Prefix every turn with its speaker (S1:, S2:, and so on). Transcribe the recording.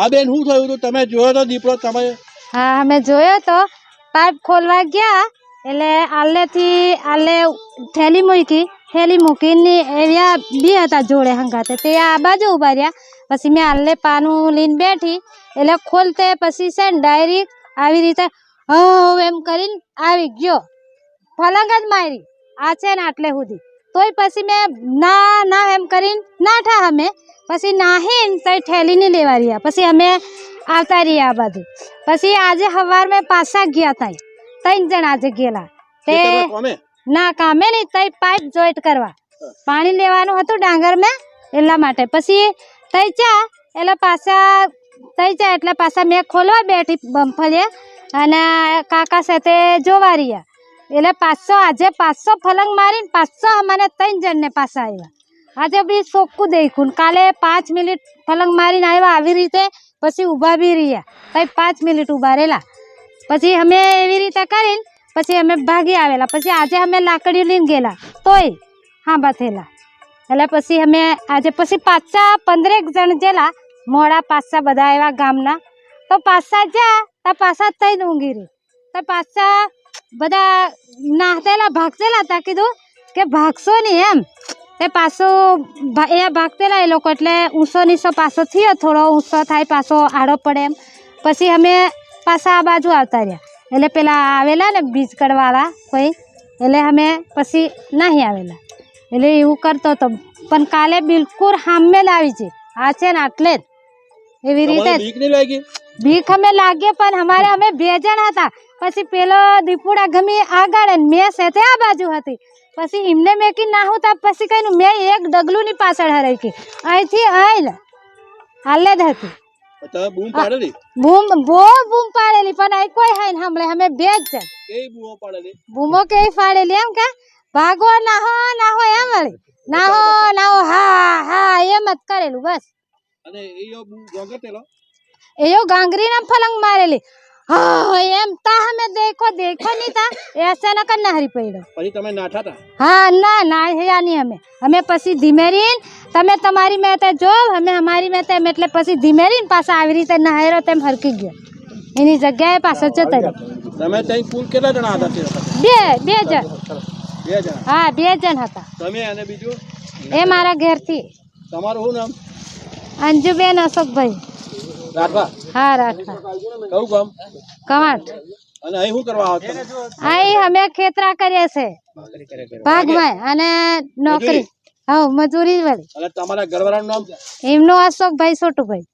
S1: આ બેન શું થયું હતું? તમે જોયો તો દીપડો? તમે
S2: હા, અમે જોયો તો. પાઇપ ખોલવા ગયા, એટલે આલેથી આલે થેલી મૂકી, થેલી મૂકીને એવા બી હતા જોડે હંગાતે. તે આ બાજુ ઊભા રહ્યા. પછી મેં આલે પાનું લઈને બેઠી, એટલે ખોલતે પછી છે ને ડાયરેક્ટ આવી રીતે હવ એમ કરીને આવી ગયો. ફલંગ જ મારી. આ છે ને આટલે સુધી. તોય પછી મેં ના ના એમ કરીને નાઠા અમે. પછી નાહીને તો ઠેલીને લેવા રહ્યા પછી અમે આવતા રહ્યા આ બાજુ. પછી આજે સવાર મેં પાછા ગયા તા ત્રણ જણ આજે ગયેલા. તે ના કામે નહીં. તઈ પાઇપ જોઈન્ટ કરવા. પાણી લેવાનું હતું ડાંગર મેં એટલા માટે. પછી તઈ ચા એટલે પાછા તઈ ચા એટલે પાછા મેં ખોલવા બેઠી બમ્ફલે અને કાકા સાથે જોવા રહ્યા. એટલે પાછો આજે પાંચસો ફલંગ મારીને પાછો અમારે ત્રણ જણને પાછા આવ્યા આજે બી ચોખ્ખું દેખું કાલે પાંચ મિનિટ ફલંગ મારીને આવ્યા આવી રીતે, પછી ઊભા બી રહ્યા. તઈ પાંચ મિનિટ ઊભા રહેલા. પછી અમે એવી રીતે કરીને, પછી અમે ભાગી આવેલા. પછી આજે અમે લાકડીઓ લઈને ગયેલા. તોય હાંભા થયેલા. એટલે પછી અમે આજે પછી પાછા પંદરેક જણ જેલા મોડા પાછા બધા એવા ગામના. તો પાછા જા તો પાછા તઈ ઊંઘી રહી. તો પાછા બધા નાહતેલા ભાગતેલા હતા. કીધું કે ભાગશો નહીં એમ. તે પાછો એ ભાગતેલા એ લોકો એટલે ઊંસો નીસો પાછો થયો. થોડો ઊંસો થાય પાછો આડો પડે એમ. પછી અમે પાછા આ બાજુ આવતા રહ્યા. એટલે પેલા આવેલા ને બીજ કડવાળા કોઈ. એટલે અમે પછી નહીં આવેલા. એટલે એવું કરતો હતો પણ કાલે બિલકુલ સામે જ આવી છે. આ છે ને આટલે જ. એવી રીતે
S1: બીક
S2: ભીખ અમે લાગીએ પણ અમારે અમે બે જણ હતા. પછી પેલો દીપુડા ગમી આગળ ને મેં સાથે આ બાજુ હતી. પછી એમને મેં કી નાહું તા પછી કઈ મેં એક ડગલું ની પાછળ હરાઈ કે અહીંથી આઈ હાલે જ હતી.
S1: બૂમ
S2: બહુ બૂમ પાડેલી પણ અહીં કોઈ હાઈ સાંભળે. અમે બે જ
S1: છે. બૂમો
S2: કેવી પાડેલી? એમ કે ભાગો નાહો નાહો એમ વળી. નાહો નાહો હા હા એમ જ કરેલું બસ.
S1: અને
S2: એયો ગાંગરીના ફલંગ મારેલી. હા એમ તા અમે દેખો દેખો નહીં તા. એ ન કર ના હરી પડ્યો
S1: પછી તમે નાઠા તા
S2: હા ના ના હયા ની અમે. અમે પછી ધીમે રહીને તમે તમારી મેતે જો અમે અમારી મેં તેમ એટલે પછી ધીમે રહીને પાછા આવી રીતે નહાયરો તેમ હરકી ગયો. એની જગ્યાએ પાછો જતો રહ્યો
S1: તમે ત્યાં કુલ કેટલા જણા હતા
S2: બે બે જણ
S1: બે જણ?
S2: હા બે જણ હતા.
S1: તમે અને બીજું?
S2: એ મારા ઘેરથી.
S1: તમારું શું નામ?
S2: અંજુબેન અશોકભાઈ.
S1: રાઠવા
S2: હા રાખા.
S1: કયું ગામ?
S2: કવાંટ.
S1: અને અહીં શું કરવા આવો
S2: અહીં અમે ખેતરા કરીએ છે ભાગમાં. અને નોકરી. હા મજૂરી વાળી.
S1: અને તમારા ઘરવાળાનું નામ
S2: એમનું અશોકભાઈ છોટુભાઈ